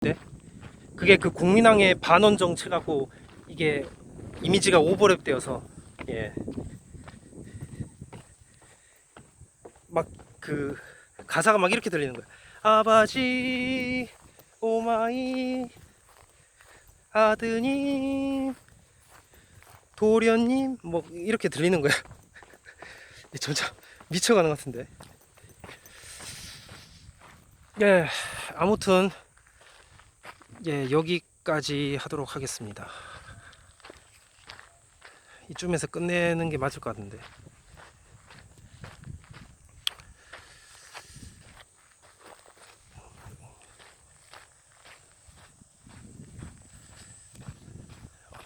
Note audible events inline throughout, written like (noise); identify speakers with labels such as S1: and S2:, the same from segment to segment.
S1: 네? 그게 그 국민항의 반원 정책하고 이게 이미지가 오버랩 되어서 예. 막 그 가사가 막 이렇게 들리는 거야. 아버지 오마이 아드님 도련님 뭐 이렇게 들리는 거야. (laughs) 점점 미쳐가는 것 같은데. 예, 아무튼 예 여기까지 하도록 하겠습니다. 이쯤에서 끝내는 게 맞을 것 같은데.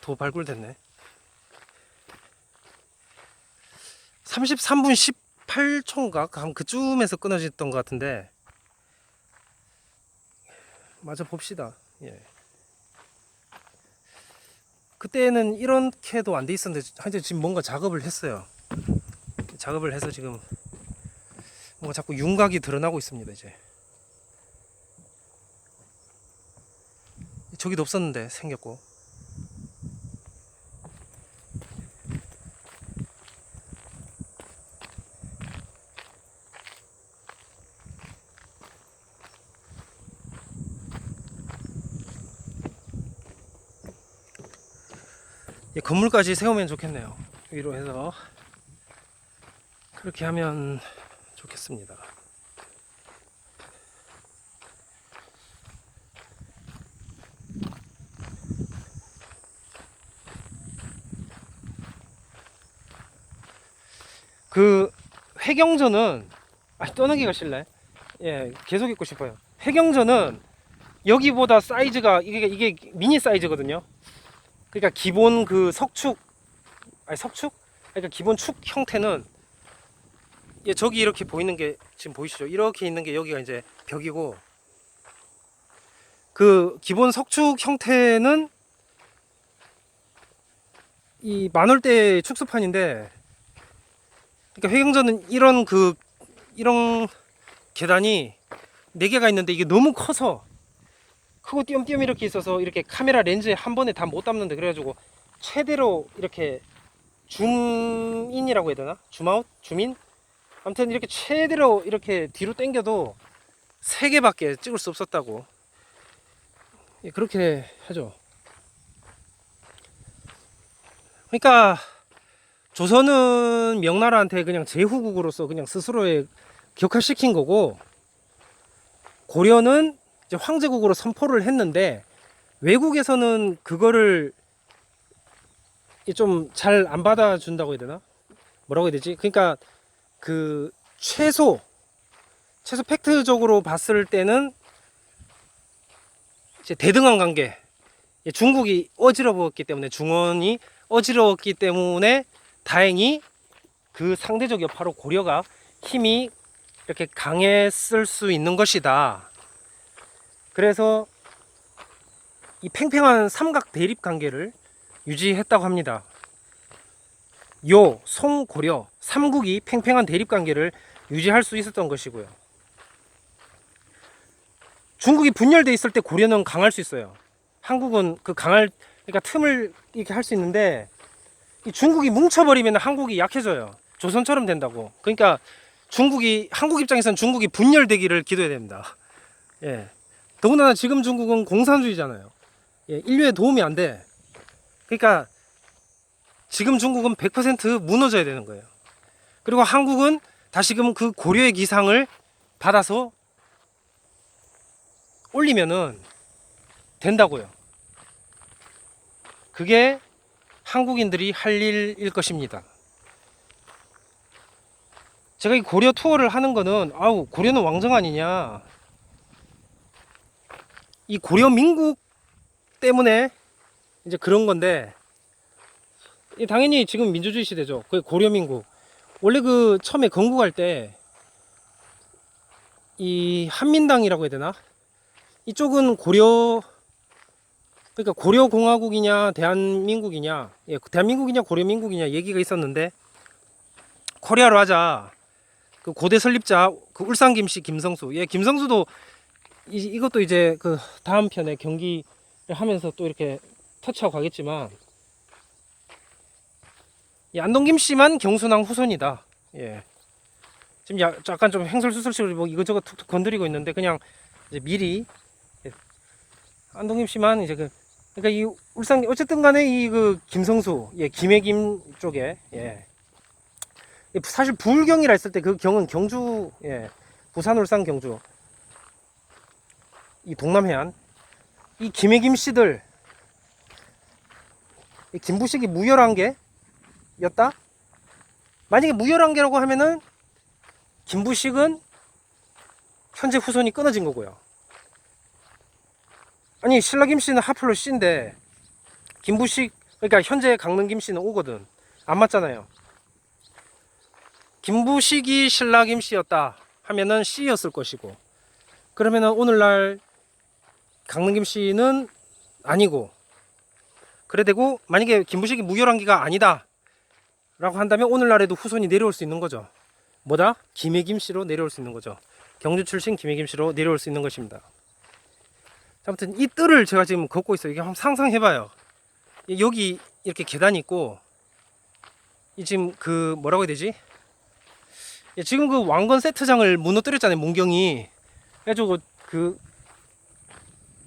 S1: 도 발굴됐네. 33분 18초인가? 한 그쯤에서 끊어졌던 것 같은데. 마저 봅시다. 예. 그때는 이렇게도 안 돼 있었는데, 하여튼 지금 뭔가 작업을 했어요. 작업을 해서 지금 뭔가 자꾸 윤곽이 드러나고 있습니다, 이제. 저기도 없었는데, 생겼고. 예, 건물까지 세우면 좋겠네요. 위로 해서 그렇게 하면 좋겠습니다. 그 회경전은 아 떠나기가 싫네. 예, 계속 있고 싶어요. 회경전은 여기보다 사이즈가 이게 이게 미니 사이즈거든요. 그러니까 기본 그 석축 아니 석축? 그러니까 기본 축 형태는 예 저기 이렇게 보이는 게 지금 보이시죠? 이렇게 있는 게 여기가 이제 벽이고 그 기본 석축 형태는 이 만월대 축소판인데 그러니까 회경전은 이런 그 이런 계단이 네 개가 있는데 이게 너무 커서 크고 띄엄띄엄 이렇게 있어서 이렇게 카메라 렌즈에 한 번에 다 못 담는데 그래가지고 최대로 이렇게 줌인이라고 해야 되나? 줌아웃? 줌인? 아무튼 이렇게 최대로 이렇게 뒤로 당겨도 세 개밖에 찍을 수 없었다고 예, 그렇게 하죠 그러니까 조선은 명나라한테 그냥 제후국으로서 그냥 스스로의 격화시킨 거고 고려는 이제 황제국으로 선포를 했는데 외국에서는 그거를 좀 잘 안 받아준다고 해야 되나? 뭐라고 해야 되지? 그러니까 그 최소 최소 팩트적으로 봤을 때는 이제 대등한 관계 예, 중국이 어지러웠기 때문에 중원이 어지러웠기 때문에 다행히 그 상대적 여파로 고려가 힘이 이렇게 강했을 수 있는 것이다. 그래서 이 팽팽한 삼각 대립 관계를 유지했다고 합니다. 요, 송, 고려 삼국이 팽팽한 대립 관계를 유지할 수 있었던 것이고요. 중국이 분열돼 있을 때 고려는 강할 수 있어요. 한국은 그 강할 그러니까 틈을 이렇게 할 수 있는데 이 중국이 뭉쳐버리면 한국이 약해져요. 조선처럼 된다고. 그러니까 중국이 한국 입장에서는 중국이 분열되기를 기도해야 됩니다. 예. 더군다나 지금 중국은 공산주의잖아요. 예, 인류에 도움이 안 돼. 그러니까 지금 중국은 100% 무너져야 되는 거예요. 그리고 한국은 다시금 그 고려의 기상을 받아서 올리면은 된다고요. 그게 한국인들이 할 일일 것입니다. 제가 이 고려 투어를 하는 거는 아우 고려는 왕정 아니냐 이 고려 민국 때문에 이제 그런 건데 이 당연히 지금 민주주의 시대죠. 그 고려 민국. 원래 그 처음에 건국할 때 이 한민당이라고 해야 되나? 이쪽은 고려 그러니까 고려 공화국이냐 대한민국이냐 예 대한민국이냐 고려 민국이냐 얘기가 있었는데 코리아로 하자. 그 고대 설립자 그 울산 김씨 김성수. 예 김성수도 이, 이것도 이제 그 다음 편에 경기를 하면서 또 이렇게 터치하고 가겠지만 이 안동김 씨만 경순왕 후손이다. 예. 지금 야, 약간 좀 횡설수설식으로 뭐 이것저것 툭툭 건드리고 있는데 그냥 이제 미리 예. 안동김 씨만 이제 그 그러니까 이 울산 어쨌든 간에 이 그 김성수 예 김해김 쪽에 예 사실 불경이라 했을 때 그 경은 경주 예 부산 울산 경주 이 동남해안 이 김해김 씨들 이 김부식이 무혈한 게였다? 만약에 무혈한 게라고 하면은 김부식은 현재 후손이 끊어진 거고요. 아니 신라 김 씨는 하플로 씨인데 김부식 그러니까 현재 강릉 김 씨는 오거든. 안 맞잖아요. 김부식이 신라 김 씨였다 하면은 씨였을 것이고 그러면은 오늘날 강릉 김 씨는 아니고 그래 되고 만약에 김부식이 무혈한기가 아니다 라고 한다면 오늘날에도 후손이 내려올 수 있는 거죠 뭐다? 김해김 씨로 내려올 수 있는 거죠 경주 출신 김해김 씨로 내려올 수 있는 것입니다 아무튼 이 뜰을 제가 지금 걷고 있어요. 이게 한번 상상해봐요. 이- 여기 이렇게 계단이 있고, 이 지금 그 뭐라고 해야 되지? 예, 지금 그 왕건 세트장을 무너뜨렸잖아요. 문경이. 그래가지고 그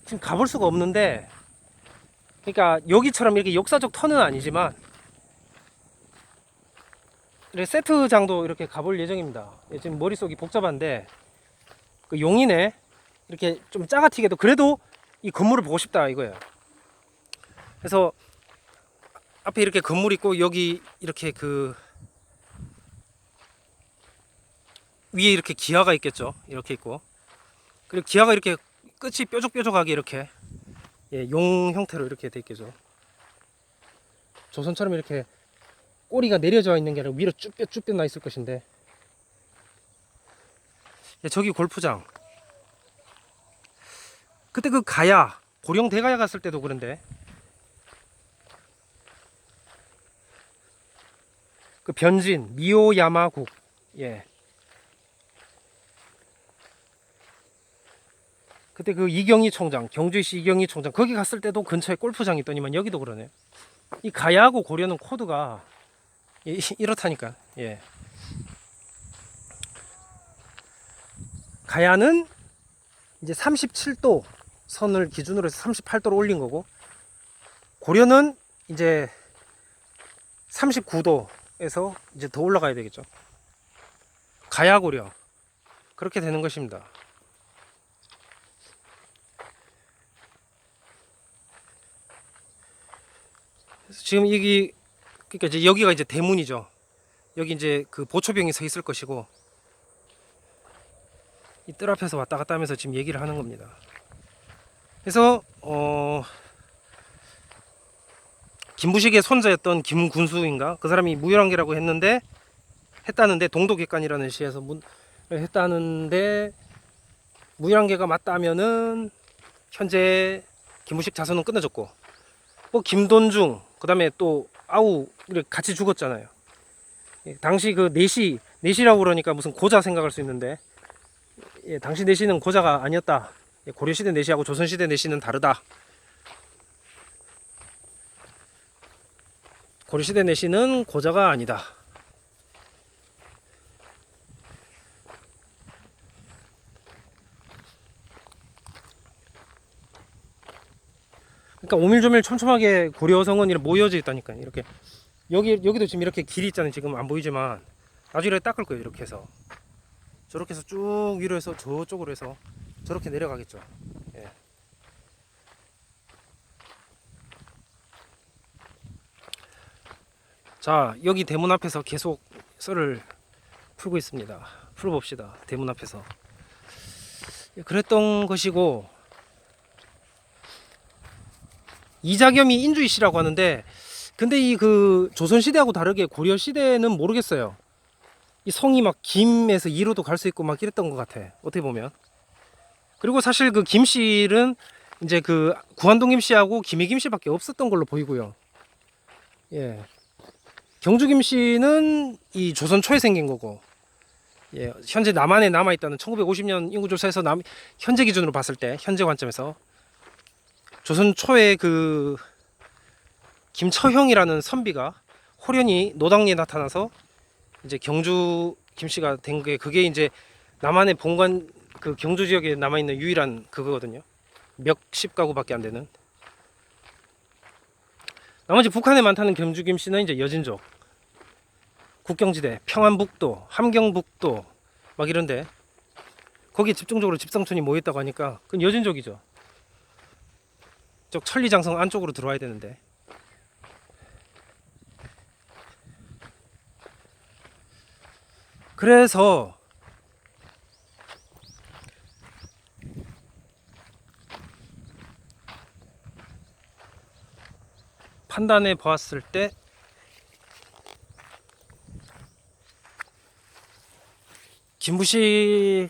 S1: 지금 가볼 수가 없는데, 그러니까 여기처럼 이렇게 역사적 터는 아니지만, 세트장도 이렇게 가볼 예정입니다. 예, 지금 머릿속이 복잡한데, 그 용인에 이렇게 좀 짜가튀게도 그래도 이 건물을 보고 싶다 이거예요. 그래서 앞에 이렇게 건물 있고 여기 이렇게 그 위에 이렇게 기아가 있겠죠. 이렇게 있고 그리고 기아가 이렇게 끝이 뾰족뾰족하게 이렇게 예, 용 형태로 이렇게 돼 있겠죠. 조선처럼 이렇게 꼬리가 내려져 있는 게 아니라 위로 쭉뼈쭉뼈 나 있을 것인데. 예, 저기 골프장. 그때 그 가야 고령 대가야 갔을 때도 그런데. 그 변진 미오야마국. 예 그때 그 이경희 총장 경주시 이경희 총장 거기 갔을 때도 근처에 골프장이 있더니만 여기도 그러네 이 가야하고 고려는 코드가 이- (laughs) 이렇다니까 예 가야는 이제 37도 선을 기준으로 해서 38도로 올린 거고 고려는 이제 39도에서 이제 더 올라가야 되겠죠. 가야 고려 그렇게 되는 것입니다. 그래서 지금 여기 그러니까 이제 여기가 이제 대문이죠. 여기 이제 그 보초병이 서 있을 것이고 이 뜰 앞에서 왔다 갔다 하면서 지금 얘기를 하는 겁니다. 그래서 어 김부식의 손자였던 김군수인가 그 사람이 무혈한계라고 했는데 했다는데 동독객관이라는 시에서 문, 했다는데 무혈한계가 맞다면은 현재 김부식 자손은 끊어졌고 뭐 김돈중 그 다음에 또 아우 같이 죽었잖아요. 예, 당시 그 내시 내시라고 그러니까 무슨 고자 생각할 수 있는데 예, 당시 내시는 고자가 아니었다. 예, 고려시대 내시하고 조선시대 내시는 다르다. 고려시대 내시는 고자가 아니다. 그러니까 오밀조밀 촘촘하게 고려성은 이렇게 모여져 있다니까 이렇게 여기 여기도 지금 이렇게 길이 있잖아요. 지금 안 보이지만 나중에 닦을 거예요. 이렇게 해서 저렇게 해서 쭉 위로 해서 저쪽으로 해서 저렇게 내려가겠죠. 예. 자, 여기 대문 앞에서 계속 썰을 풀고 있습니다. 풀어봅시다. 대문 앞에서. 예, 그랬던 것이고, 이자겸이 인주이 씨라고 하는데, 근데 이 그 조선 시대하고 다르게 고려 시대는 모르겠어요. 이 성이 막 김에서 이로도 갈 수 있고 막 이랬던 것 같아. 어떻게 보면. 그리고 사실 그 김씨는 이제 그 구한동 김씨하고 김해 김씨밖에 없었던 걸로 보이고요. 예. 경주 김씨는 이 조선 초에 생긴 거고 예, 현재 남한에 남아 있다는 1950년 인구 조사에서 남 현재 기준으로 봤을 때 현재 관점에서 조선 초에 그 김처형이라는 선비가 호련히 노당리에 나타나서 이제 경주 김씨가 된 게 그게 이제 남한의 본관 그 경주 지역에 남아 있는 유일한 그거거든요. 몇십 가구밖에 안 되는. 나머지 북한에 많다는 경주 김씨는 이제 여진족. 국경지대, 평안북도, 함경북도 막 이런데 거기 집중적으로 집성촌이 모였다고 하니까 그건 여진족이죠. 저 천리장성 안쪽으로 들어와야 되는데. 그래서 판단해 보았을 때 김부식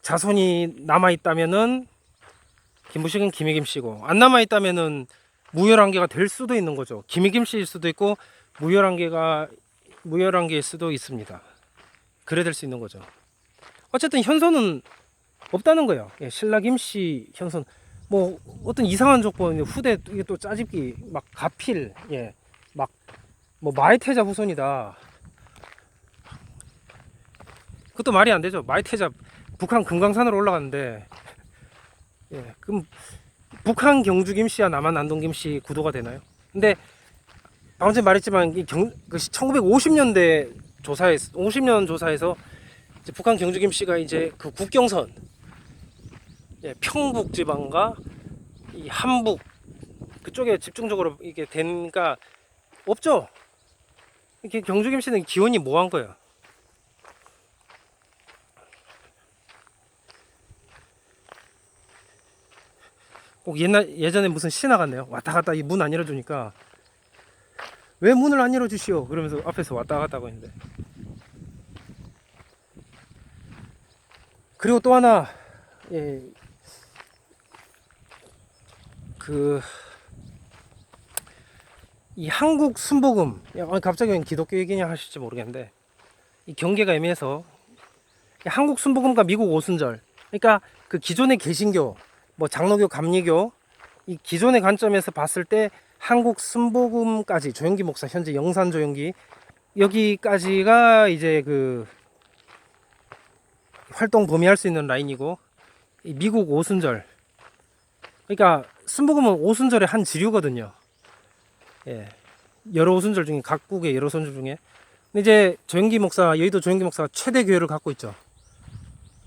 S1: 자손이 남아 있다면은 김부식은 김혜김 씨고 안 남아 있다면은 무혈한계가 될 수도 있는 거죠. 김혜김 씨일 수도 있고 무혈한계가 무혈한계일 수도 있습니다. 그래 될 수 있는 거죠. 어쨌든 현손은 없다는 거예요. 예, 신라 김씨 현손 뭐 어떤 이상한 조건 후대 이게 또 짜집기 막 가필 예 막 뭐 마이태자 후손이다. 그것도 말이 안 되죠. 마이태자 북한 금강산으로 올라갔는데 예 그럼 북한 경주 김씨와 남한 안동 김씨 구도가 되나요? 근데 방금 전에 말했지만 이 경, 그 1950년대 조사에 50년 조사에서 북한 경주 김씨가 이제 그 국경선 예, 평북 지방과 이 함북 그쪽에 집중적으로 이게 된가 없죠. 이렇게 경주 김씨는 기원이 뭐한 거예요? 꼭 옛날 예전에 무슨 신화 같네요. 왔다 갔다 이 문 안 열어주니까 왜 문을 안 열어주시오? 그러면서 앞에서 왔다 갔다 하고 있는데. 그리고 또 하나 예, 그, 이 한국 순복음, 갑자기 웬 기독교 얘기냐 하실지 모르겠는데, 이 경계가 애매해서, 이 한국 순복음과 미국 오순절, 그러니까 그 기존의 개신교, 뭐 장로교, 감리교, 이 기존의 관점에서 봤을 때 한국 순복음까지, 조영기 목사, 현재 영산 조영기, 여기까지가 이제 그 활동 범위할 수 있는 라인이고, 이 미국 오순절, 그러니까 순복음은 오순절의 한 지류거든요. 예. 여러 오순절 중에 각국의 여러 오순절 중에 근데 이제 조영기 목사 여의도 조영기 목사가 최대 교회를 갖고 있죠.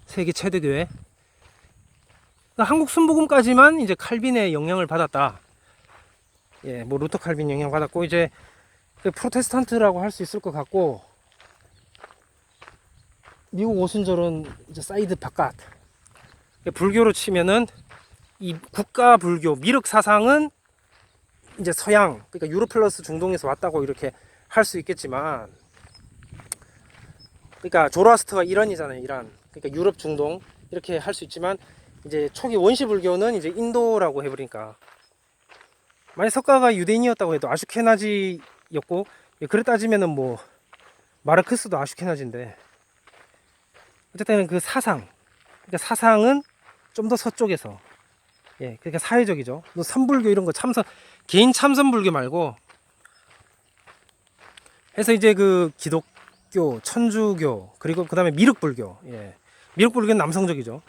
S1: 세계 최대 교회. 그러니까 한국 순복음까지만 이제 칼빈의 영향을 받았다. 예, 뭐 루터 칼빈 영향 받았고 이제 그 프로테스탄트라고 할 수 있을 것 같고 미국 오순절은 이제 사이드 바깥. 불교로 치면은 이 국가 불교 미륵 사상은 이제 서양 그러니까 유럽 플러스 중동에서 왔다고 이렇게 할 수 있겠지만 그러니까 조라스트가 이란이잖아요 이란 그러니까 유럽 중동 이렇게 할 수 있지만 이제 초기 원시 불교는 이제 인도라고 해버리니까 만약 석가가 유대인이었다고 해도 아슈케나지였고 그래 따지면은 뭐 마르크스도 아슈케나지인데 어쨌든 그 사상 그러니까 사상은 좀 더 서쪽에서 예, 그러니까 사회적이죠. 뭐 삼불교 이런 거 참선 개인 참선 불교 말고 해서 이제 그 기독교, 천주교 그리고 그 다음에 미륵불교. 예. 미륵불교는 남성적이죠.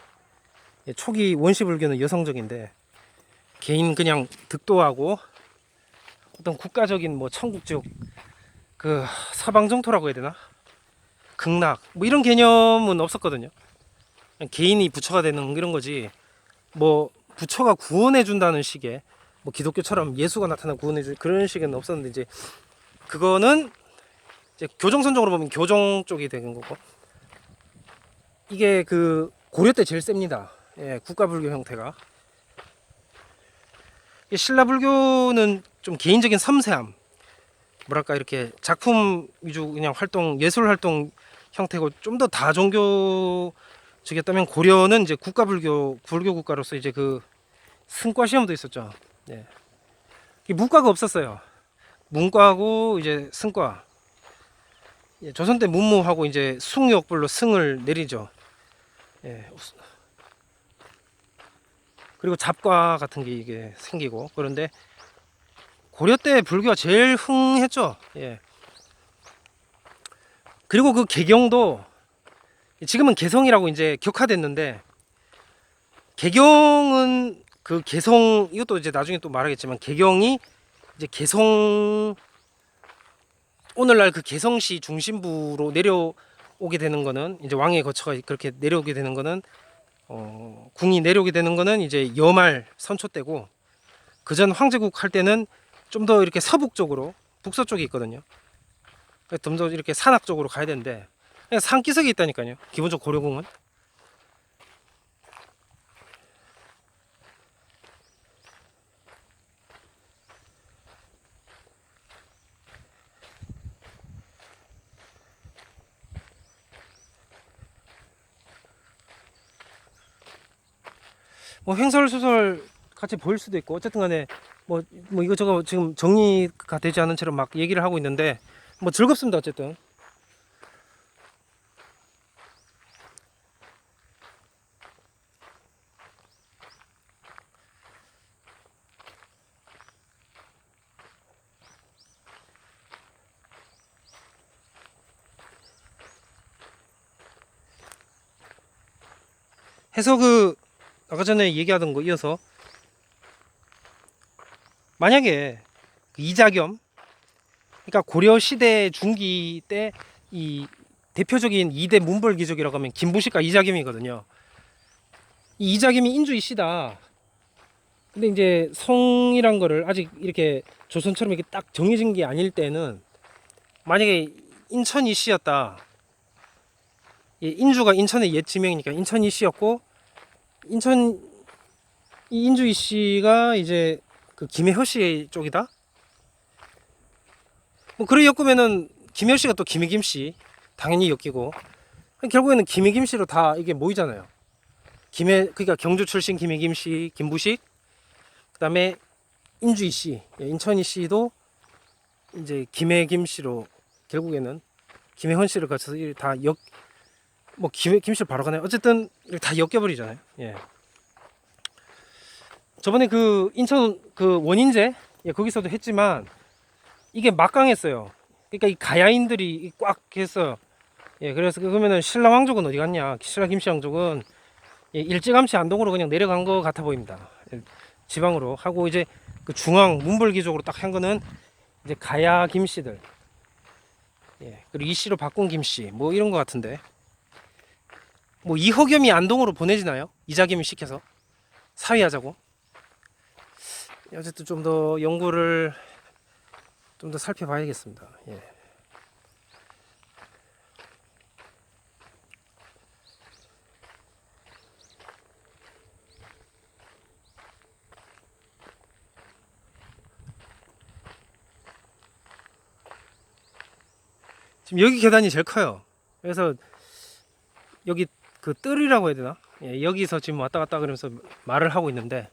S1: 예, 초기 원시 불교는 여성적인데 개인 그냥 득도하고 어떤 국가적인 뭐 천국 지옥 그 사방정토라고 해야 되나? 극락 뭐 이런 개념은 없었거든요. 개인이 부처가 되는 이런 거지. 뭐 부처가 구원해 준다는 식의 뭐 기독교처럼 예수가 나타나 구원해 줄 그런 식은 없었는데 이제 그거는 이제 교정선적으로 보면 교정 쪽이 되는 거고 이게 그 고려 때 제일 셉니다. 예, 국가불교 형태가 이 신라불교는 좀 개인적인 섬세함 뭐랄까 이렇게 작품 위주 그냥 활동 예술 활동 형태고 좀 더 다 종교 적이었다면 고려는 이제 국가불교 불교 국가로서 이제 그 승과 시험도 있었죠. 예. 이 문과가 없었어요. 문과하고 이제 승과. 예, 조선 때 문무하고 이제 숭역불로 승을 내리죠. 예. 그리고 잡과 같은 게 이게 생기고 그런데 고려 때 불교가 제일 흥했죠. 예. 그리고 그 개경도 지금은 개성이라고 이제 격화됐는데 개경은 그 개성 이것도 이제 나중에 또 말하겠지만 개경이 이제 개성 오늘날 그 개성시 중심부로 내려오게 되는 거는 이제 왕의 거처가 그렇게 내려오게 되는 거는 어, 궁이 내려오게 되는 거는 이제 여말 선초 때고 그전 황제국 할 때는 좀 더 이렇게 서북 쪽으로 북서 쪽이 있거든요. 좀 더 이렇게 산악 쪽으로 가야 되는데 산기슭이 있다니까요. 기본적 고려궁은 뭐 횡설수설 같이 보일 수도 있고 어쨌든 간에 뭐, 뭐 이거저거 지금 정리가 되지 않은 채로 막 얘기를 하고 있는데 뭐 즐겁습니다 어쨌든. 해서 그 아까 전에 얘기하던 거 이어서 만약에 그 이자겸 그러니까 고려 시대 중기 때 이 대표적인 2대 문벌 귀족이라고 하면 김부식과 이자겸이거든요. 이 이자겸이 인주이 씨다. 근데 이제 성이란 거를 아직 이렇게 조선처럼 이렇게 딱 정해진 게 아닐 때는 만약에 인천이 씨였다. 예, 인주가 인천의 옛 지명이니까 인천이 씨였고 인천 이 인주이 씨가 이제 그 김혜허 씨 쪽이다. 뭐 그래 엮으면은 김혜허 씨가 또 김혜김 씨 당연히 엮이고 결국에는 김혜김 씨로 다 이게 모이잖아요. 김해 그러니까 경주 출신 김혜김 씨, 김부식, 그다음에 인주이 씨, 예, 인천이 씨도 이제 김혜김 씨로 결국에는 김혜헌 씨를 거쳐서 다엮 뭐 김, 김씨 바로 가나요? 어쨌든 다 엮여버리잖아요. 예. 저번에 그 인천 그 원인제 예, 거기서도 했지만 이게 막강했어요. 그러니까 이 가야인들이 꽉 했어요. 예, 그래서 그러면은 신라 왕족은 어디 갔냐? 신라 김씨 왕족은 예, 일찌감치 안동으로 그냥 내려간 것 같아 보입니다. 예, 지방으로 하고 이제 그 중앙 문벌기족으로 딱 한 거는 이제 가야 김씨들. 예, 그리고 이씨로 바꾼 김씨 뭐 이런 것 같은데. 뭐 이허겸이 안동으로 보내지나요? 이자겸이 시켜서 사위하자고. 어쨌든 좀 더 연구를 좀 더 살펴봐야겠습니다. 예. 지금 여기 계단이 제일 커요. 그래서 여기 그 뜰이라고 해야 되나? 예, 여기서 지금 왔다 갔다 그러면서 말을 하고 있는데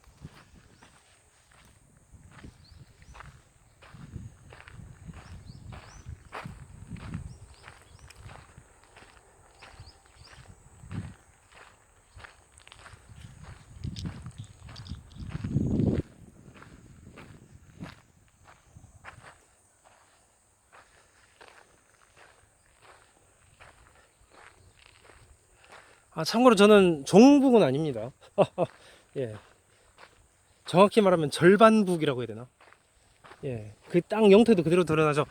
S1: 아, 참고로 저는 종북은 아닙니다. (laughs) 예. 정확히 말하면 절반북이라고 해야 되나? 예. 그땅 영토도 그대로 드러나죠.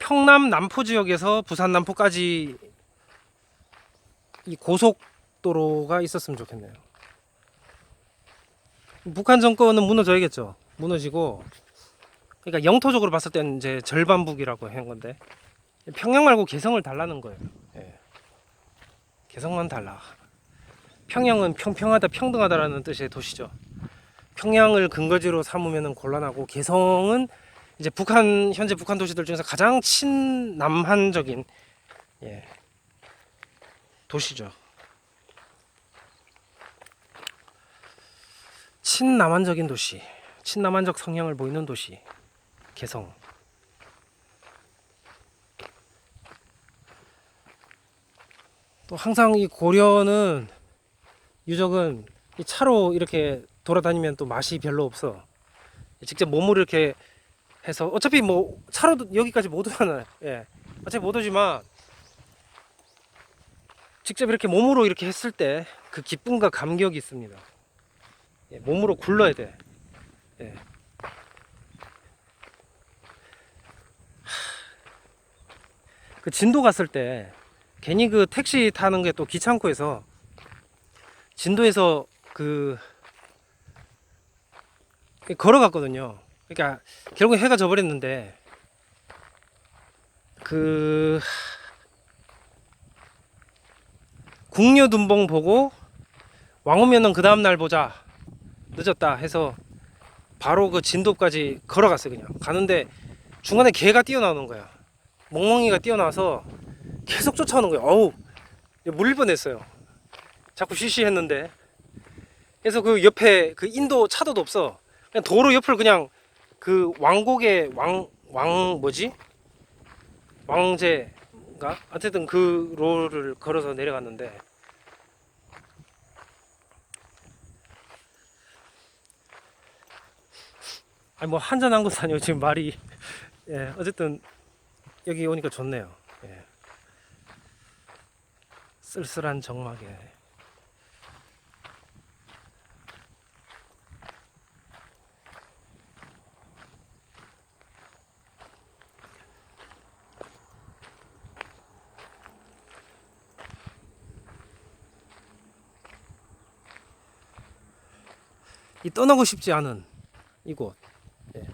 S1: 평남 남포 지역에서 부산 남포까지 이 고속도로가 있었으면 좋겠네요. 북한 정권은 무너져야겠죠. 무너지고 그러니까 영토적으로 봤을 때는 이제 절반북이라고 한 건데 평양 말고 개성을 달라는 거예요. 예. 개성만 달라. 평양은 평평하다, 평등하다라는 뜻의 도시죠. 평양을 근거지로 삼으면 곤란하고 개성은 이제 북한 현재 북한 도시들 중에서 가장 친남한적인 예, 도시죠. 친남한적인 도시, 친남한적 성향을 보이는 도시, 개성. 또 항상 이 고려는 유적은 이 차로 이렇게 돌아다니면 또 맛이 별로 없어. 직접 몸으로 이렇게 해서 어차피 뭐 차로도 여기까지 못 오잖아요. 예. 어차피 못 오지만 직접 이렇게 몸으로 이렇게 했을 때 그 기쁨과 감격이 있습니다. 예, 몸으로 굴러야 돼. 예. 그 진도 갔을 때 괜히 그 택시 타는 게 또 귀찮고 해서 진도에서 그 걸어갔거든요. 그러니까 결국 해가 져버렸는데 그 국녀둔봉 보고 왕오면은 그 다음 날 보자 늦었다 해서 바로 그 진도까지 걸어갔어요 그냥 가는데 중간에 개가 뛰어나오는 거야 멍멍이가 뛰어나와서 계속 쫓아오는 거야 어우 물릴 뻔했어요. 자꾸 쉬쉬 했는데. 그래서 그 옆에 그 인도 차도도 없어. 그냥 도로 옆을 그냥 그 왕곡의 왕 왕 뭐지? 왕제가? 어쨌든 그 로를 걸어서 내려갔는데. 아니 뭐 한잔 한 것도 아니고 지금 말이 예 어쨌든 여기 오니까 좋네요. 예. 쓸쓸한 정막에. 이 떠나고 싶지 않은 이곳. 예.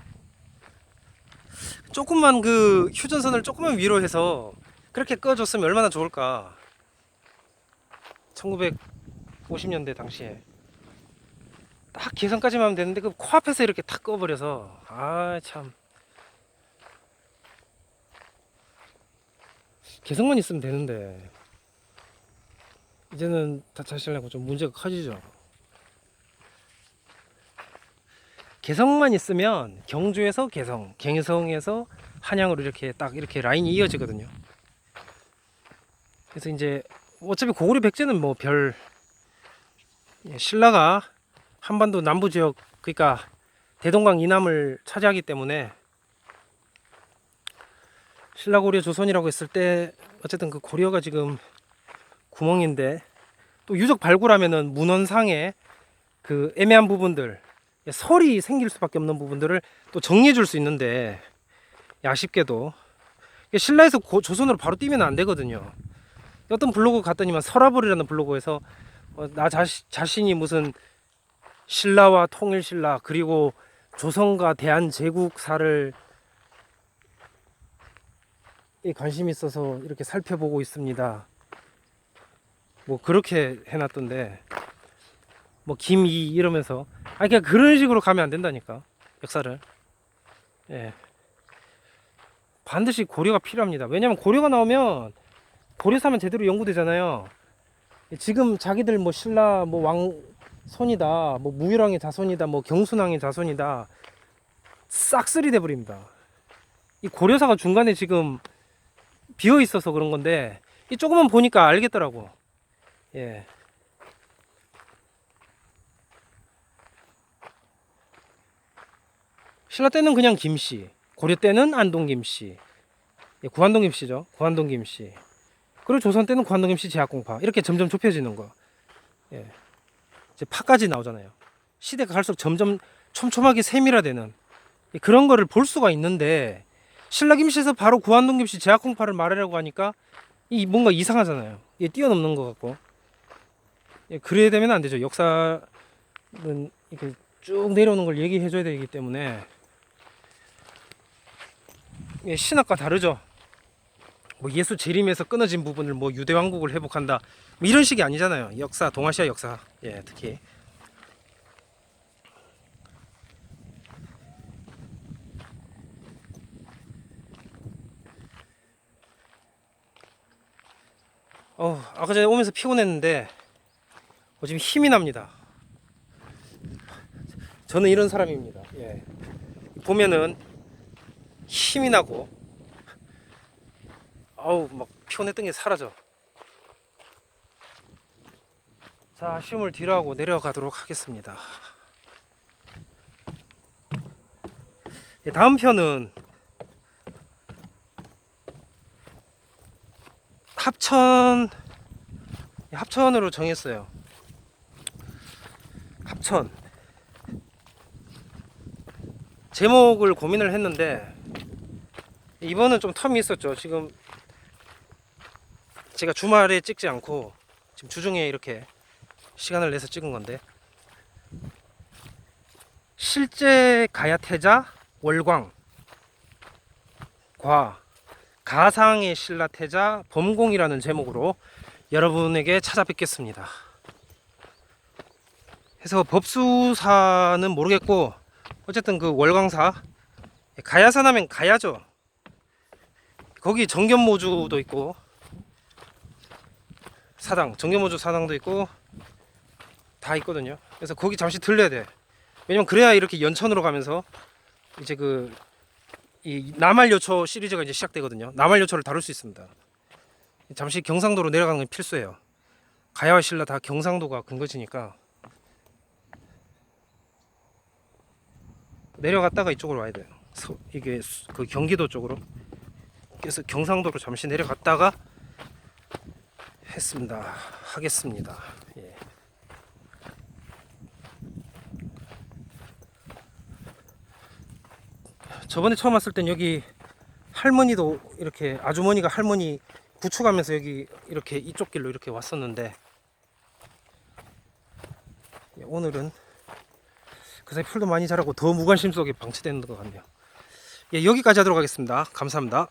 S1: 조금만 그 휴전선을 조금만 위로 해서 그렇게 꺼줬으면 얼마나 좋을까 1950년대 당시에 딱 계산까지만 하면 되는데 그 코앞에서 이렇게 탁 꺼버려서. 아 참. 개성만 있으면 되는데 이제는 다 자시려고 좀 문제가 커지죠. 개성만 있으면 경주에서 개성, 갱성에서 한양으로 이렇게 딱 이렇게 라인이 이어지거든요. 그래서 이제 어차피 고구려 백제는 뭐 별 신라가 한반도 남부 지역 그러니까 대동강 이남을 차지하기 때문에 신라 고려 조선이라고 했을 때 어쨌든 그 고려가 지금 구멍인데 또 유적 발굴하면은 문헌상의 그 애매한 부분들 설이 생길 수밖에 없는 부분들을 또 정리해 줄 수 있는데 아쉽게도 신라에서 고- 조선으로 바로 뛰면 안 되거든요. 어떤 블로그 갔더니만 서라벌이라는 블로그에서 어, 나 자시, 자신이 무슨 신라와 통일신라 그리고 조선과 대한제국사를 이 관심 있어서 이렇게 살펴보고 있습니다. 뭐 그렇게 해놨던데 뭐 김이 이러면서. 아 그냥 그런 식으로 가면 안 된다니까 역사를. 예. 반드시 고려가 필요합니다. 왜냐면 고려가 나오면 고려사면 제대로 연구되잖아요. 지금 자기들 뭐 신라 뭐 왕손이다 뭐 무일왕의 자손이다 뭐 경순왕의 자손이다. 싹쓸이 돼버립니다. 이 고려사가 중간에 지금 비어 있어서 그런 건데 이 조금만 보니까 알겠더라고. 예. 신라 때는 그냥 김씨, 고려 때는 안동 김씨, 예, 구한동 김씨죠. 구한동 김씨. 그리고 조선 때는 구한동 김씨 제약공파 이렇게 점점 좁혀지는 거. 예. 이제 파까지 나오잖아요. 시대가 갈수록 점점 촘촘하게 세밀화되는 예, 그런 거를 볼 수가 있는데 신라 김씨에서 바로 구한동 김씨 제약공파를 말하려고 하니까 이 뭔가 이상하잖아요. 예, 뛰어넘는 것 같고. 예, 그래야 되면 안 되죠. 역사는 이렇게 쭉 내려오는 걸 얘기해 줘야 되기 때문에 예, 신학과 다르죠. 뭐 예수 재림에서 끊어진 부분을 뭐 유대 왕국을 회복한다. 뭐 이런 식이 아니잖아요. 역사, 동아시아 역사. 예, 특히. 어, 아까 전에 오면서 피곤했는데 어, 지금 힘이 납니다. 저는 이런 사람입니다. 예. 보면은 힘이 나고 아우 막 피곤했던 게 사라져 자, 시험을 뒤로 하고 내려가도록 하겠습니다. 예, 다음 편은 합천 예, 합천으로 정했어요. 합천 제목을 고민을 했는데 이번은 좀 텀이 있었죠. 지금 제가 주말에 찍지 않고 지금 주중에 이렇게 시간을 내서 찍은 건데 실제 가야태자 월광 과 가상의 신라태자 범공이라는 제목으로 여러분에게 찾아뵙겠습니다. 해서 법수사는 모르겠고 어쨌든 그 월광사 가야산 하면 가야죠. 거기 정견모주도 있고 사당 정견모주 사당도 있고 다 있거든요. 그래서 거기 잠시 들려야 돼. 왜냐면 그래야 이렇게 연천으로 가면서 이제 그 이 남할요초 시리즈가 이제 시작되거든요. 남할요초를 다룰 수 있습니다. 잠시 경상도로 내려가는 건 필수예요. 가야와 신라 다 경상도가 근거지니까 내려갔다가 이쪽으로 와야 돼요. 서, 이게 수- 그 경기도 쪽으로. 그래서 경상도로 잠시 내려갔다가 했습니다. 하겠습니다. 예. 저번에 처음 왔을 땐 여기 할머니도 이렇게 아주머니가 할머니 구축하면서 여기 이렇게 이쪽 길로 이렇게 왔었는데 예, 오늘은 그 사이 풀도 많이 자라고 더 무관심 속에 방치되는 것 같네요. 예, 여기까지 하도록 하겠습니다. 감사합니다.